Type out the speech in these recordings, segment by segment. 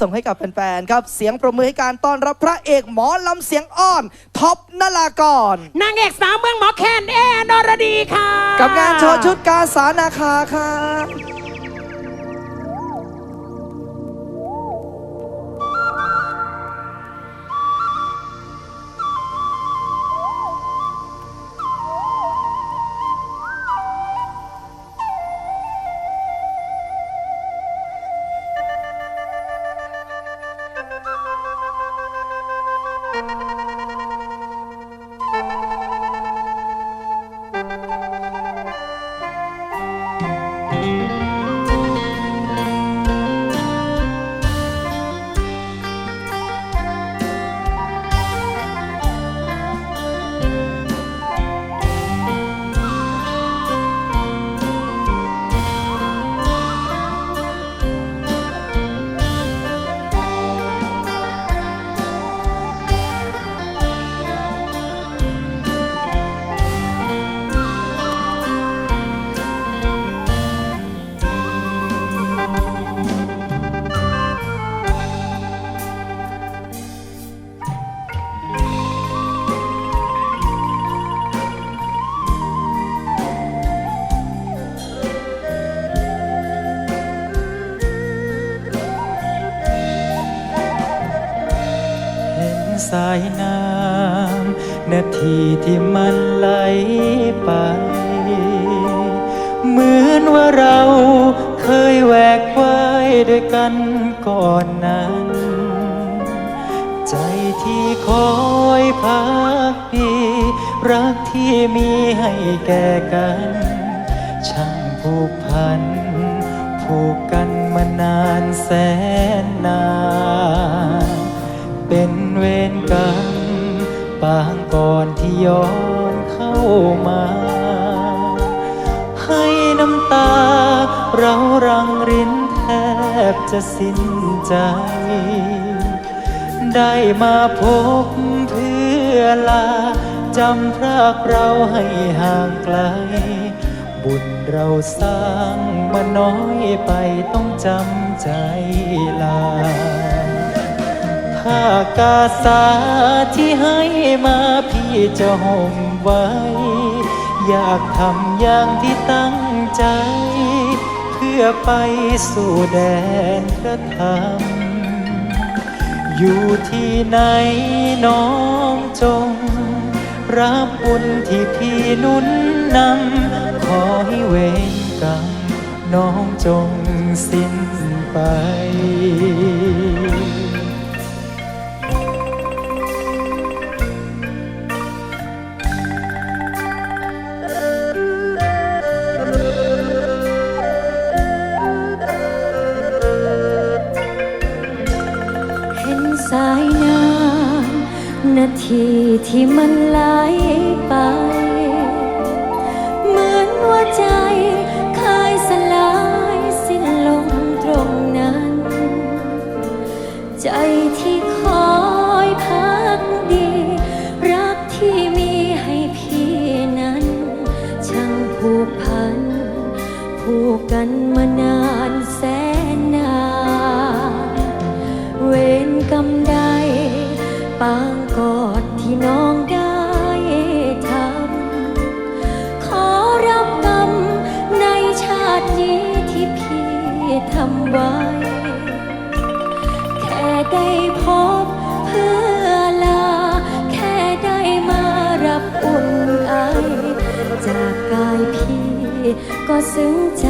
ส่งให้กับแฟนๆครับ เสียงประมือให้การต้อนรับพระเอกหมอลำเสียงอ้อนท็อปนลากร นางเอกสาวเมืองหมอแคนแอร์นรดีค่ะ กับงานโชว์ชุดกาสานาคาครับ สายน้ำนาทีที่มันไหลไป เหมือนว่าเราเคยแหวกไว้ด้วยกันก่อนนั้น ใจที่คอยพักดีรักที่มีให้แก่กัน ช่างผูกพัน ผูกกันมานานแสนนาน ย้อนเข้ามา ให้น้ำตา เรารังรินแทบจะสิ้นใจ ได้มาพบเพื่อลาจำพรากเราให้ห่างไกล บุญเราสร้างมาน้อยไปต้องจำใจลาผ้ากาสาที่ให้มาพ จะห่มไว้ อยากทำอย่างที่ตั้งใจ เพื่อไปสู่แดนพระธรรม อยู่ที่ไหนน้องจง รับบุญที่พี่นุนนำขอให้เวรกรรมน้องจงสิ้นไป ทีที่มันไหลไป เหมือนว่าใจเคยสลายสิ้นลงตรงนั้น ใจที่คอยพักดี รักที่มีให้พี่นั้น ช่างผูกพัน ผูกกันมานานแสนนาน เวรกรรมใด ปางกอดที่น้องได้ทำ ขอรับกรรมในชาตินี้ที่พี่ทำไว้ แค่ได้พบเพื่อลา แค่ได้มารับอุ่นไอ จากกายพี่ก็ซึ้งใจ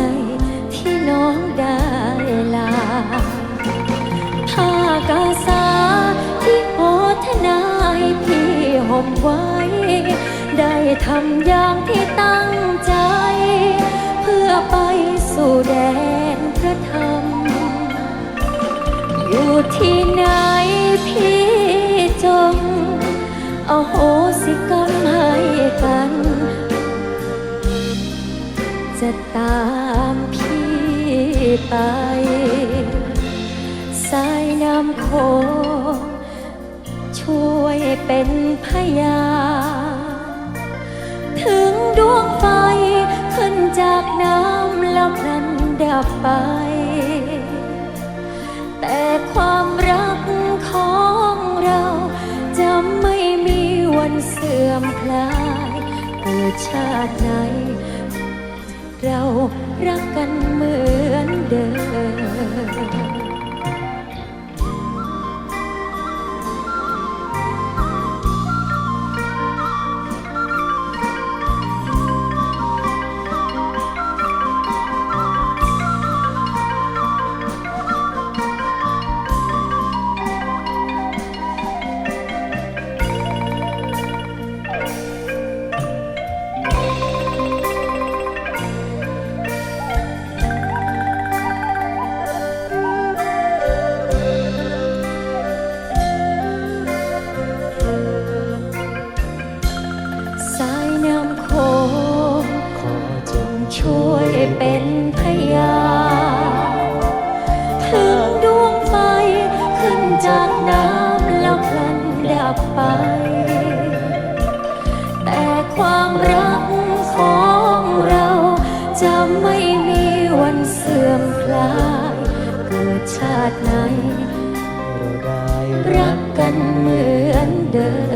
ที่น้องได้ลา มไว้ ได้ทำอย่างที่ตั้งใจ เพื่อไปสู่แดนพระธรรม อยู่ที่ไหนพี่จงเอาโหสิกรรมให้กัน จะตามพี่ไป สายน้ำโขง ช่วยเป็นพยานถึงดวงไฟขึ้นจากน้ำแล้วพลันดับไป แต่คความรักของเราจะไม่มีวันเสื่อมคลายเกิดชาติไหนเรารักกันเหมือนเดิม เป็นพยานถึงดวงไฟขึ้นจากน้ำแล้วพลันดับไป แต่ความรักของเราจะไม่มีวันเสื่อมคลายเกิดชาติไหนรักกันเหมือนเดิม